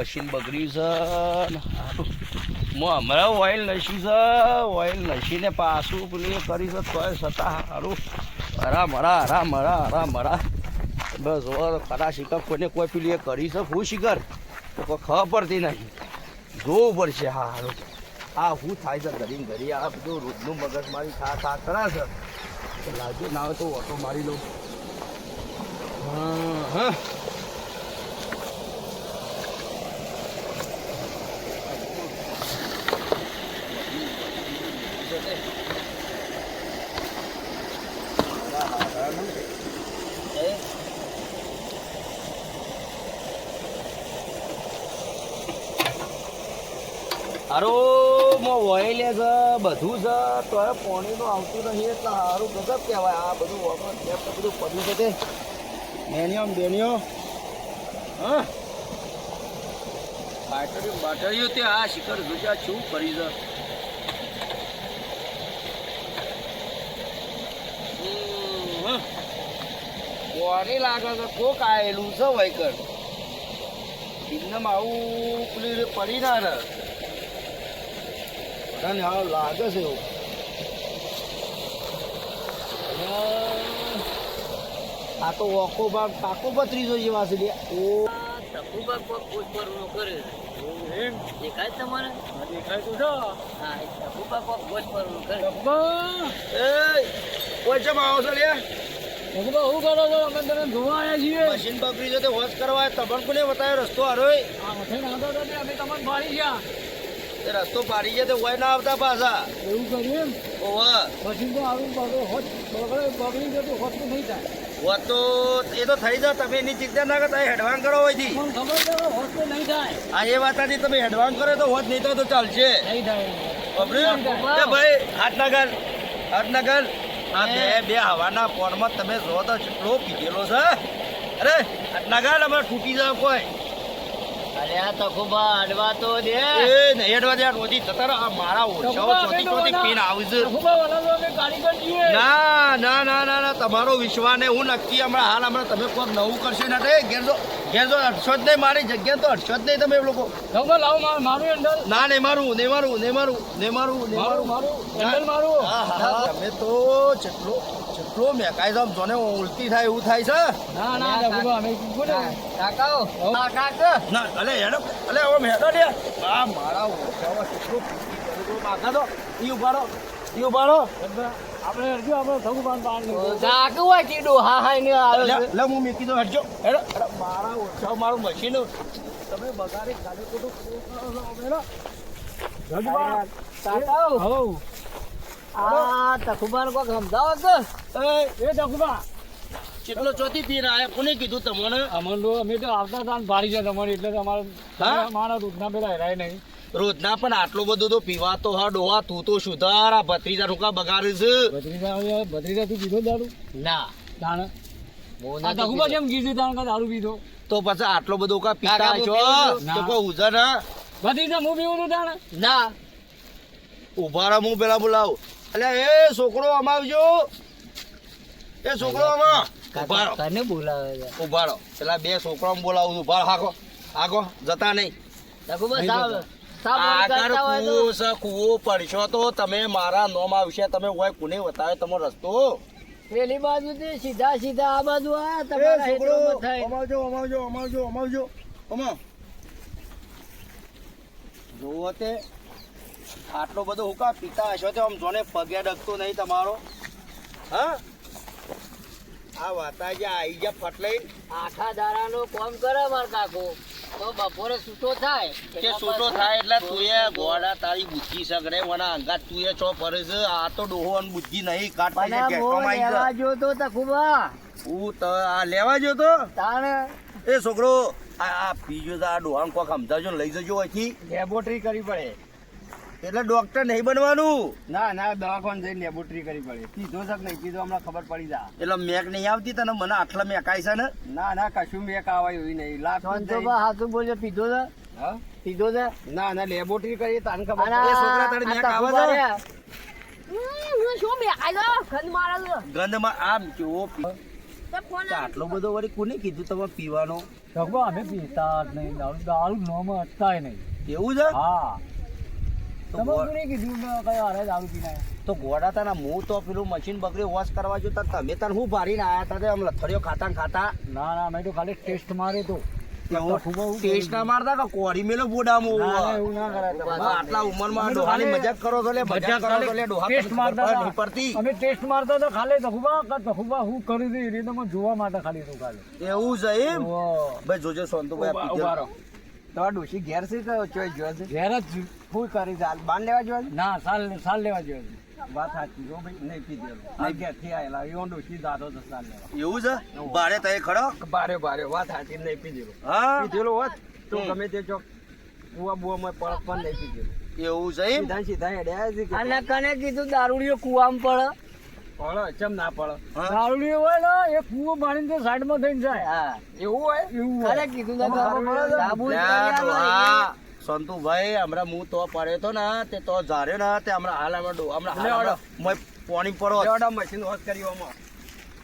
Machine બગડ્યું છે. હું હમણાં ઓઇલ નસી છે, ઓઇલ નસીને પાછું પેલું કરી છે, તોય છતાં સારું હરા મરા હરા મરા હરા મરા. બસ હવે ખરા શિખર કોઈને કોઈ પેલી કરી છે, હું શિખર તો કોઈ ખબર પડતી નહીં. જોવું પડશે, હા સારું આ શું થાય છે ઘરી ઘડી આ બધું રોજનું મગજ મારી થા થા કરા છે. લાગ્યું લાગે ના હોય તો ઓટો મારી લઉં. હા હા. હારું, મો વહી છે, બધું છે તો એ પાણીનું આવતું નહીં, એટલે સારું ગજબ કહેવાય. આ બધું વગર કેમ તો બધું પડ્યું છે તે મેનિયો ને બેનિયો હા. બાટરીઓ બાટરીઓ તે આ શિખર ગુજરાત શું કરી છે. કોની લાગે છે, કોક આવેલું છે વાયકર. એમને આવું પેલી પડી ના રહે. બધાને હાવ લાગે છે એવું? આ તો ઓખો ભાગ પાકો બત્રીસો જેવા છે લે. ઓ. ટપુબા કોક ગોચવણું કરે છે. દેખાય તમારે? દેખાય તો છો. હા એ ટપુબા કોક ગોચવણું કરે એ કોઈ આવો છો લે તો હું કરો છો? અમે તને જોવા આવ્યા છીએ. મશીન બગડી છે તે વોશ કરવા તબણ કોને બતાવ્યો રસ્તો હારોય આ મઠે નાખો તો અમે તમને ભાળી ગયા. રસ્તો પાડી જાય તો હોય ના આવતા પાછા. એવું કર્યું એમ? ઓવા. પછી તો આવું બગડો હોત બગડે જતું હોત તો નહીં થાય. હોત તો એ તો થઈ જાય તમે એની ચિંતા ના કરતા હેડવાન કરો હોયથી ખબર છે હોત તો નહીં થાય. આ એ વાત હતી તમે હેડવાન કરો તો હોત નહીં તો ચાલશે. નહીં થાય. ભાઈ હાથનગર હાથનગર આ બે બે હવાના ફોનમાં તમે જો તો કેટલો પીધેલો છે અરે હાથનગર અમે તૂટી જાવ કોઈ. અરે આ ખૂબ અડવા તો દે એ નહીં હેડવા દે રોજી જતા આ મારા ઓછાઓ ચોથી ચોથી પીને આવી છે. ભગવા વાળા તો અમે કારીગર છીએ ના ના ના ના તમારો વિશ્વાસ ને હું નક્કી હમણાં હાલ હમણાં તમે કોઈ નવું કરશો ને તે ઘેર જો. ઘેર તો અડશો જ નહીં મારી જગ્યા તો અડશો જ નહીં તમે એ લોકો. ભગવા લાવો મારું મારું ના નહીં મારું નહીં મારું નહીં મારું નહીં મારું નહીં મારું મારું. તમે તો જેટલો જેટલો મેકાય છે જોને ઉલટી થાય એવું થાય છે. ના ના અમે કાકાઓ કાકા. ના અલે હેડો અલે હવે મેડો આ મારા ઓછામાં કેટલો તો. ઈ ઉભારો ઈ ઉભારો આપણે હરજો આપણે થવું પાન પાન કાકુ હોય કીધું હા હા ને આવે લે હું મેકી દો હટજો હેડો મારા ઓછા મારું મશીન તમે બગાડી ગાડી છો, હેડો. આ કોક સમજાવો કે? એ, એ ડકુબા કેટલો ચોથી પીર આયા? કોને કીધું તમને? અમને અમે તો આવતા હતા ભારી જાય તમારી એટલે તમારે માણસ મારા દૂધના પેલા હેરાય નહીં. રોજના પણ આટલો બધો તો પીવાતો હા ડોહા તું તો સુધાર. આ ભત્રીજા ઠુકા બગાડે છે? ભત્રીજા ભત્રીજા તું પીધો દારૂ ના. દાણ આ નથી જેમ કીધું. તાણે કા દારૂ પીધો? તો પછી આટલો બધો કા પીતા છો? તો કો ઉજા ના? ભત્રીજા હું પીવું તાણે? ના. ઉભારા હું પેલા બોલાવ. એટલે એ છોકરો અમાવજો એ છોકરો અમા ઉભારો તને બોલાવે ઉભારો ઊભા પેલા બે છોકરા બોલાવું ઉભારો હાકો. આગો જતા નહીં. જતો. સાવ આગળ કરતા હોય તો. કૂવો છે કૂવો પડશો તો તમે મારા નોમ આવશે તમે હોય કોને બતાવે તમારો રસ્તો? પેલી બાજુ થી સીધા સીધા આ બાજુ આ તમારા થાય. અમાવજો અમાવજો અમાવજો અમાવજો. અમાવ જુઓ તે. આટલો બધો હુકા પીતા હશો તો આમ જોને પગે ડગતો નહીં તમારો. હા? આ વાતા જે આઈ જા ફટલાઈ આખા દાડાનો કોમ કરે માર કાકો. તો બપોરે છૂટો થાય. કે છૂટો થાય એટલે તું એ ગોડા તારી બુદ્ધિ સગડે વના અંગાત તું એ છો ફરે છે. આ તો ડોહો અને બુદ્ધિ નહીં કાટ મને બહુ ગેટમાં આવી તો તખુબા હું તો આ લેવા જો તો તાણે એ છોકરો આ બીજો તો આ ડોહાન કોક સમજાવજો લઈ જજો અહીંથી. લેબોરેટરી કરવી પડે. એટલે ડોક્ટર નહીં બનવાનું. ના ના દવાખાને જઈને લેબોરેટરી કરી પડે. કીધો છે નહીં? કીધો હમણાં ખબર પડી જા. એટલે મેક નહીં આવતી તને? મને આટલા મેકાય છે ને? ના ના કશું મેક કાવાય એવી નહીં. લાખ સંતોબા હાથું બોલ્યો પીધો છે? હા? પીધો છે? ના ના લેબોરેટરી કરી તને ખબર છોકરા તને મેક આવે છે? શું મેકાય છે? ખંડ મારે છે. ગંધમાં આમ કેવો પી- તો ફોન તો આટલો બધો વળી કોને કીધું તમે પીવાનો? અમે પીતા જ નહીં. દારૂ દારૂ નોમાં અટકાય નહીં. એવું છે? હા. તો ગોડા તાના હું તો પેલું મશીન બગડી વોશ કરવા જો તમે તને હું ભારીને આયા તા આમ લથડીઓ ખાતા ખાતા? ના ના મેં તો ખાલી ટેસ્ટ મારે તો. એવો ખૂબ જ ટેસ્ટ ના મારતા કે કોરી મેલો બોડામાં ના, ના, ઓવા. એવું ના કરાય આટલા ઉંમરમાં માં ડોહાની મજાક કરો છો લે મજાક મજાક કરો છો લે ડોહા ટેસ્ટ મારતા ખબર હતા. નહીં પડતી અમે ટેસ્ટ મારતા તો ખાલી તખુબા કે તખુબા હું કરું છું એ રીતે જોવા માટે ખાલી તો ખાલી. એવું છે એમ. ભાઈ જોજો સોનતુભાઈ આ તમારા ડોશી ઘેર છે કે ચોઈ જોવા છે? ઘેર જ ફૂલ કરી છે. હાલ બાન લેવા જોવા છે? ના સાલ સાલ લેવા જોઈએ છે. વાત સાચી જો ભાઈ નહીં પીધેલું આ ઘેરથી આયેલા. એવો ડોશી દાદો તો સાલ લેવા. એવું છે? ભારે તય ખડો બારે બારે. વાત સાચી નહીં પીધેલો હા? પીધેલો હોત તો. ગમે તે ચોક બુવા બુવા માં પડત પણ નહીં પીધેલો એવું છે સીધા સીધા હેડ્યા છે અને કને કીધું દારૂડીઓ કુવામાં પડે? પડો ચમ ના પડો? હા? હોય ને એ કૂવો પાણીને તે સાઈડમાં થઈને જાય. હા એવું હોય? એવું અરે કીધું. સંતુભાઈ હમણાં હું તો પડ્યો તો ને તે તો ઝાર્યો ને તે હમણાં હાલ હમણાં હમણાં પોણી પડો મશીન વોશ કરી આમાં.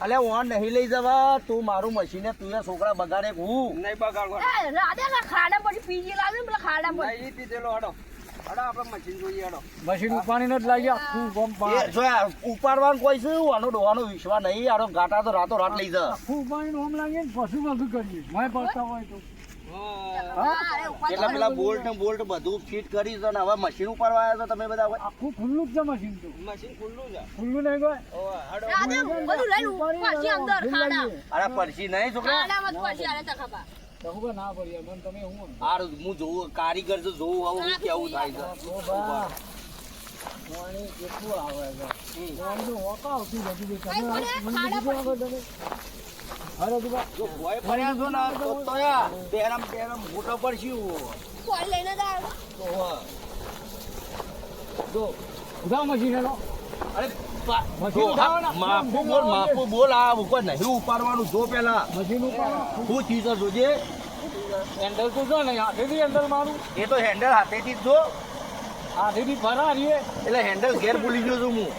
અલે ઓન નહીં લઈ જવા. તું મારું મશીને તું છોકરા બગાડે હું. નહીં બગાડવા ખાડા હડો મશીન જોઈએ ઉપાડીને જ લાગી આખું ગમ ઉપાડવાનું કોઈ છે આનો ડોવાનો વિશ્વાસ નહીં આનો ગાટા તો રાતો રાત લઈ જા આખું ઉપાડીને ઓમ લાગીએ ને બધું કરીએ. મેં પડતા હોય તો. અરે પેલા બોલ્ટ ને બોલ્ટ બધું ફિટ કરી છે હવે મશીન ઉપાડવા આવ્યા છો તમે બધા આખું ખુલ્લું જ છે મશીન તો. મશીન ખુલ્લું છે. ખુલ્લું નહીં કોઈ બધું લઈને પાછી અંદર ખાડા. અરે પરસી નહીં છોકરા. ખાડામાં જ પાછી આલે તખબા તખુબા ના પડી મને તમે હું આ હું જોઉં કારીગર જો જોઉં હવે હું કેવું થાય છે? પાણી કેટલું આવે છે? પાણીનું હોકા આવતું જ તમે તમે. અરે તું જો ભોય પડ્યા છો ને તો તો યા બેરામ બેરામ મોટો પડશું લઈને તો. જો. મશીન. અરે હા, ને. બોલ બોલ આ ઉપર નહીં ઉપાડવાનું જો પેલા શું ચીજ જોજે. હેન્ડલ તો જો ને હાથેથી હેન્ડલ મારું. એ તો હેન્ડલ હાથેથી જ હાથેથી એટલે હેન્ડલ ઘેર ભૂલી ગયો છું હું.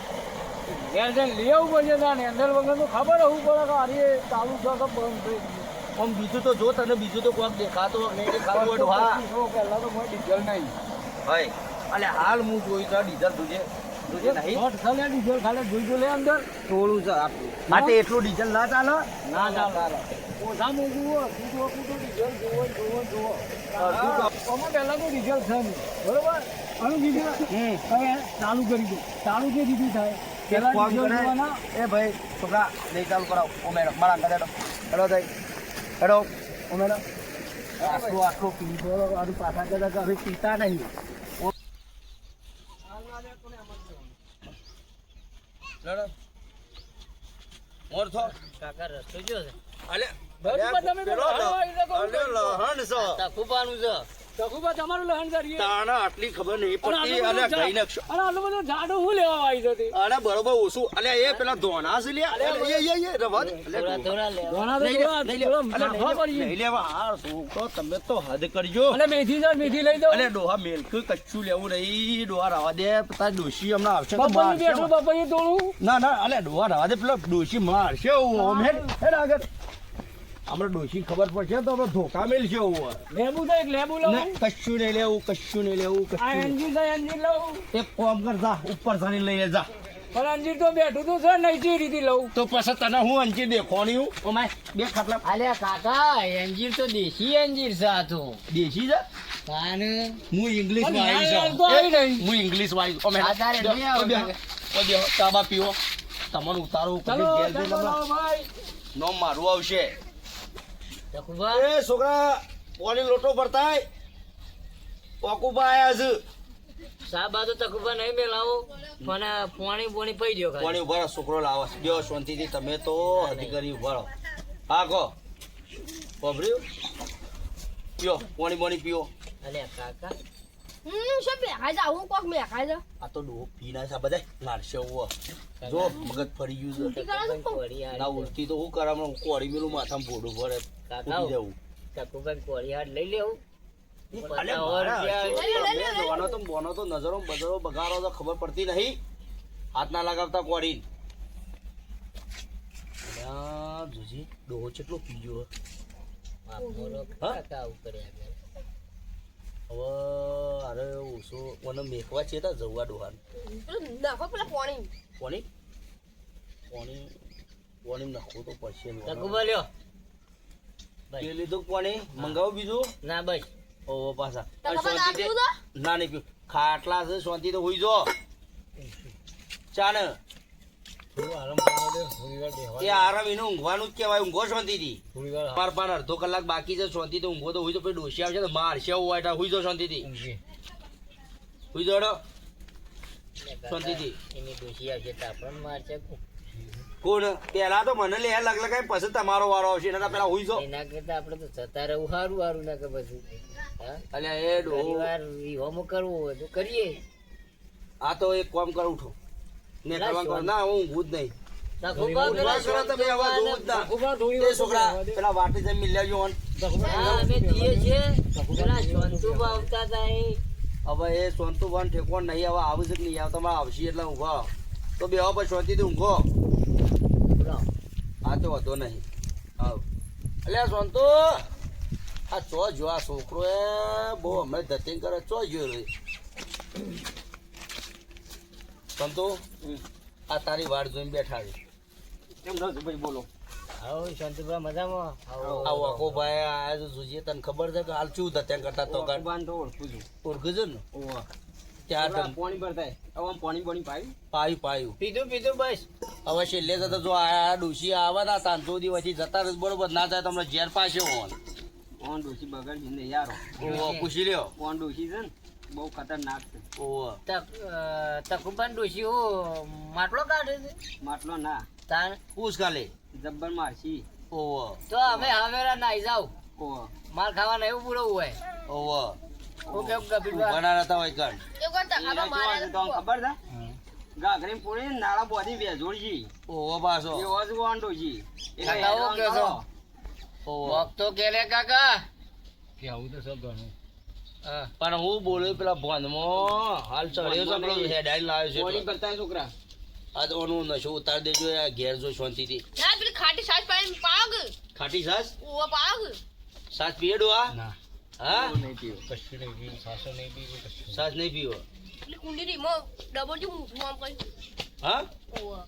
ઘેર જઈને લઈ આવવું પડશે તાને હેન્ડલ વગર તો ખબર હોવું પડે કે હારી ચાલુ છે કે બંધ થઈ ગયું. આમ બીજું તો જો તને બીજું તો કોક દેખાતો નહીં દેખાતું હોય તો હા. તો મને ડીઝલ નહીં. હોય એટલે હાલ હું જોઈ તો ડીઝલ જોજે. માટે એટલું ડીઝલ ના ચાલે? ના ચાલે ઓછા મોંઘું હોય કૂટો કૂટો ડીઝલ જોવો ને જોવો. ને જોવો આમાં ડીઝલ છે બરોબર? આનું ડીઝલ હવે ચાલુ કરી દો. ચાલુ કે દીધી થાય એ ભાઈ છોકરા નહીં ચાલુ કરાવો. ઉમેરો મારા અંદર હેડો. હેડો ભાઈ. હેડો. ઉમેરો મેડમ. આટલું આટલું પીધો પાછા હવે પીતા નહીં. મોર કાકા રસ્તો જો છે? અલે બરોબર તમે પેલો લહણ છે. છે. તકુબા તમારું લહણ કરીએ. તાણા આટલી ખબર નહીં પડતી અલે ગઈ નક્ષ ઝાડ- આટલું બધું ઝાડું હું લેવા આવી જતી? અરે બરોબર ઓછું. અલે એ પેલા ધોના છે લ્યા. અલે એ એ એ રવા અલે થોડા થોડા લે નહીં લે, થોડા- નહીં લે. થોડા અલે નાખવા નહીં લે, પડીએ. નહીં લેવા હા છોકરો તમે તો હદ કરજો. અને મેથી મેથી લઈ દો અલે ડોહા મેલક કચ્છું લેવું નહીં. ડોહા રવા દે તાર ડોશી હમણાં આવશે તો ના ના અલે ડોહા રવા દે પેલો ડોશી મારશે ઓમ આગળ. હમણાં ડોશી ખબર પડશે તો આપણે ધોકા મેલશે એવું લેબુ છે એક લેબુ લઉં. ને કશું નહીં લેવું કશું નહીં લેવું કશું અંજીર તો અંજીર લઉં. એક કોમ કરતા ઉપર સાની લઈ જા. પણ અંજીર તો બેઠું તો છે નહીં જે રીતે લઉં. તો પછી તને હું અંજીર દેખવાની હું? ઓમાય બે ખાટલા. અલે કાકા અંજીર તો દેશી અંજીર છે આ તો. દેશી છે? કાને હું ઇંગ્લિશ વાઈઝ તો હું ઇંગ્લિશ વાઈઝ ઓમે આ તારે નહીં આવે. તાબા પીવો. તમને ઉતારો ચલો જઈને ભાઈ. નો મારું આવશે. એ છોકરા પોલી લોટો ભરતાય. પોકુબા આયા છે. સાબા તો તકુબા નહીં મેલાવો મને પાણી પોણી પઈ ગયો પાણી ઊભા છોકરો લાવો. જો શાંતિથી તમે તો અધિકારી ઊભા રહો. હા કહો. પભર્યું પીઓ પાણી પોણી પીઓ. અલ્યા કાકા હમ શું મેખાય છે આવું કોક મેખાય છે આ તો ડોહો પી ના છે બધા જો મગજ ફરી ગયું છે. કરે ના ઉલટી તો હું કરામ કોરી મેલું માથામાં ભોડું ભરે કાકા જવું તખુબા કોળી હાડ લઈ લેવું નજરો બજરો બગાડો તો ખબર પડતી નહીં. હાથ ના લગાવતા કોડી જોજી ડોહો કેટલો પીજો હા? કાકા આવું કર્યા કરે. હવે અરે ઓછો મને મેકવા છે તા જવા ડોહાન. નાખો પેલા પાણી. પાણી? પાણી પાણી નાખવું તો પડશે ને. ટકુબા લ્યો તે લીધું કોની મંગાવો બીજું? ના બસ. ઓહો પાછા. ના નહીં પીવું. ખાટલા છે શાંતિ તો હોઈ જો. ચાને. એ આરામ એનું ઊંઘવાનું જ કહેવાય ઊંઘો શાંતિથી. માર પાન અડધો કલાક બાકી છે શાંતિથી ઊંઘો તો હોય તો પછી ડોસી આવશે તો મારશે હોય તો હુઈ જાઓ શાંતિથી. હુઈ જોડો શાંતિથી. એની ડોશી આવશે તો આપણને મારશે. કોણ? પેલા તો મને લે લગ લગાય પછી તમારો વારો આવશે એના પેલા હુઈ જાઓ. એના કરતા આપણે તો જતા રહેવું સારું સારું ના કે પછી. અલ્યા એ ડોહો. વાર વિહોમો કરવો હોય તો કરીએ. આ તો એક કામ કર ઉઠો ને કરવા કર ના હું ઊંઘું જ નહીં હવે. એ અમે હવે એ સોનતુભાન નહીં હવે આવે છે નહીં. આવે તમારે આવશે એટલે ઊંઘો તો બે પછી શાંતિથી ઊંઘો. હા તો વધો નહીં. હા એટલે સોનતુ આ ચો જો આ છોકરો એ બહુ હમણાં ધતિંગ કરે ચો જોયો? સંતો આ તારી વાડ જોઈને બેઠા છે. કેમ રહો ભાઈ બોલો. આવો શાંતિભાઈ મજામાં? આવો. આ વાકો ભાઈ આ જો જોજે તને ખબર છે કે હાલ શું ધત્યાંગ કરતા તો કાઢ તો ઓળખું છું. ઓળખે છે ને? ચાર ધમ- પાણી ભરતા હવે પાણી પાણી પાયું. પાયું પાયું. પીધું પીધું બસ. હવે છેલ્લે જતા જો આ ડોશી આવવાના તાંતો દિવસથી જતા રસ બરોબર? ના જાય તમને ઝેર પાસે હોન ઓન ડોસી બગાડી ને યાર. પૂછી લ્યો. ઓન ડોસી છે ને? બહુ ખતરનાક છે. ઓવો તકુબાન ડોશી હો માટલો કાઢે છે? માટલો ના. તાર પૂછ કાલે. જબ્બર મારશી. ઓવો તો હવે હવેરા નાઈ જાવ. ઓવા માર ખાવાના એવું પૂરો હોય. ઓવો હું કેમ કબીરબા બના રહેતા હોય કણ. ખબર છે? ગાઘરી પૂરી ને નાળા બોધી વેજોડજી ઓવો પાછો. એ ઓજ ઓન ડોસી એ તો કે કાકા? કે આવું તો સબ ઘણું. પણ હું બોલ્યો પેલા ભોનમાં હાલ ચડ્યો છે પેલો હેડાઈ લાવ્યો છે પાણી કરતા છોકરા. આ તો ઓનું નશો ઉતાર દેજો આ ઘેર જો શાંતિથી. ના પેલી ખાટી સાસ પાણી પાગ. ખાટી સાસ? ઓ પાગ. સાસ પીએડો આ? ના. હા? નહીં પીવો. કશું નહીં પીવો સાસો નહીં પીવો કશું સાસ નહીં પીવો? એટલે કુંડી ની માં ડબલ જો મૂઠું આમ કઈ હા? ઓવા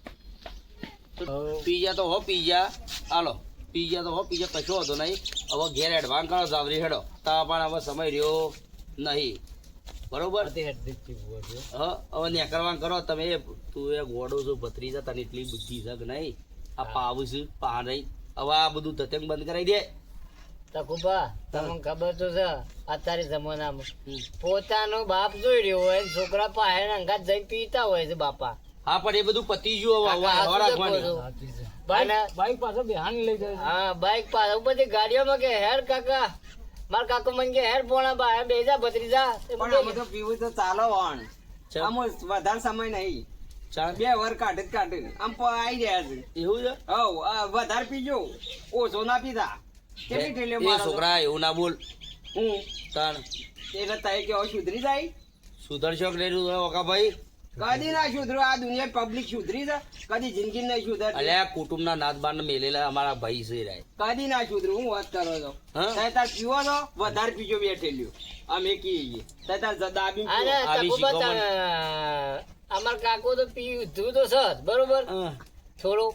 પીજા તો હો પીજા. હાલો પીજા તો હો પીજા કશો હતો નહીં. હવે ઘેર એડવાન્સ કરો જાવરી હેડો. તા પણ હવે સમય રહ્યો. નહીં. બરોબર? તે હેડ પીવું હતું હા હવે નેકરવાન કરો તમે તું એ ગોડો છો ભત્રીજા તને એટલી બુદ્ધિ છે કે નહીં? આ પાવ છે પા નહીં હવે આ બધું ધતંગ બંધ કરાવી દે. તકુબા તમને ખબર તો છે અત્યારે જમાનામાં. પોતાનો બાપ જોઈ રહ્યો હોય છોકરા પાસે અંગાત જઈને પીતા હોય છે બાપા. હા પણ એ બધું પતી ગયું હવે છે છે. બાઈક પાસે પાછો બેહાન લઈ જાય હા બાઈક પાસે બધી ગાડીઓમાં કે હેર કાકા માર કાકો મન કે હેર પોણા બા બેજા ભત્રીજા. પણ બધું બધો પીવું તો ચાલો વણ. આમ વધારે સમય નહીં. બે વર કાઢે જ કાઢે આમ પ- આઈ રહ્યા છે એવું છે? હવ આ વધારે પીજો. ઓછો ના પીધા. કેટલી ઠેલીઓ એ મારો? છોકરા એવું ના બોલ. હું? તણ. એટલે તાઈ કે હવે સુધરી જાય? સુધરશો કે નહીં? ઓકા ભાઈ. કદી ના સુધરો આ દુનિયા પબ્લિક સુધરી છે કદી જિંદગી નહીં સુધરતી. અલ્યા કુટુંબના નાત બાર મેલેલા અમારા ભાઈ છે રાય. કદી ના સુધરું હું વાત કરો છો. હા? તાર પીવો છો? વધારે પીજો બે અમે કીએ તાય તાર દાબી અમાર કાકો તો પીધું તો સર બરોબર. થોડું.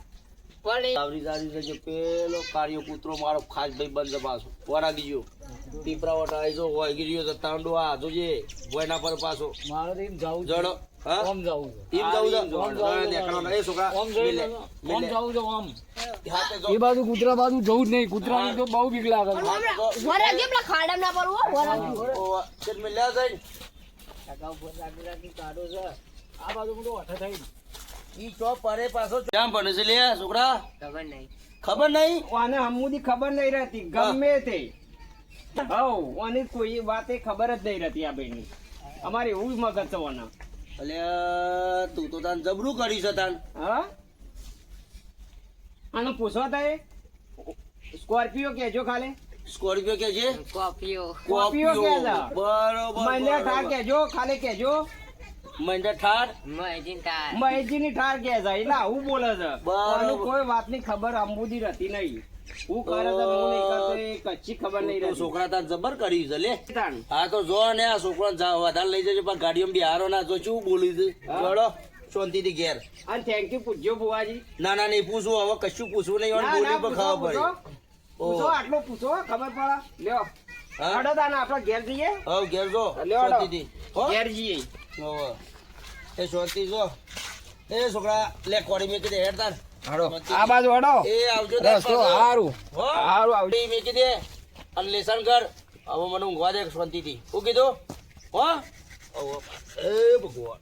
પણ સાવરી. પેલો કાળિયો કૂતરો મારો ખાસ ભાઈ બંધ પાછો. વરા ગયો? પીપરા વટા આવીજો હોય ગીર્યો તો તાંડો આ જોજે ભોયના પર પાછો. મારે તો એમ જવું ઓમ જવું છે. એમ જવું આમ જવું છે. હા, નેકળવાના. એ છોકરા ઓમ જવું ઓમ મિલે. જવું છે ઓમ. હાથે જો. એ બાજુ કૂતરા બાજુ જવું જ નહીં. કૂતરાની તો બહુ બીક લાગે વરા કે પેલા ખાડા ના પડવું વરા ઓ, ચલ મિલ્યા જઈને. કાકા ઉપર રાખી રાખી કાઢો છે. આ બાજુ હું તો થઈ ઈ ચો પરે પાછો ક્યાં ભણે છે લે છોકરા? ખબર નહીં. ખબર નહીં? આને હમુદી ખબર નહીં રહેતી. ગમે તે. હવ આની કોઈ વાતે ખબર જ નહીં રહેતી આ ભાઈની અમારે એવું મગજ છે આના અલ્યા તું તો તાન જબરું કરી છે તાન. હા? આનો પૂછવા થાય સ્કોર્પિયો કેજો ખાલે. સ્કોર્પિયો કે કોપિયો કોપિયો કોપીઓ બરોબર મને ઠાર કેજો ખાલી કેજો મંડળ ઠાર મહેશજીની ઠાર કે છે એટલે આવું બોલે છે. કોઈ વાતની ખબર અંબુદી રહેતી નહીં. હું કરે છે હું નહીં કરતો એ કચ્છી ખબર નહીં તો છોકરા તાર જબર કર્યું છે લે. હા તો જો ને આ છોકરો વધારે લઈ જજો પણ ગાડીમાં બિહારો ના જો શું બોલ્યું છે ચડો શાંતિથી ઘેર. અને થેન્ક યુ પૂછજો બુવાજી ના ના નહીં પૂછવું હવે કશું પૂછવું નહીં ના, બોલી પર ખબર પડે. પૂછો. આટલો પૂછો ખબર પડે? લ્યો. અડો તાને આપણે ઘેર જઈએ. હવે ઘેર જો શાંતિથી. ઘેર જઈએ. એ શાંતિ જો. એ છોકરા લે કોડી મેં કીધે હેર તાર. શાંતિથી. આ બાજુ હાડો. એ આવજો રસ્તો હારું? હો? હારું આવજો. મેં કીધે અન લેસન કર. હવે મને ઊંઘવા દે શાંતિથી. હું કીધું? હો? એ ભગવાન.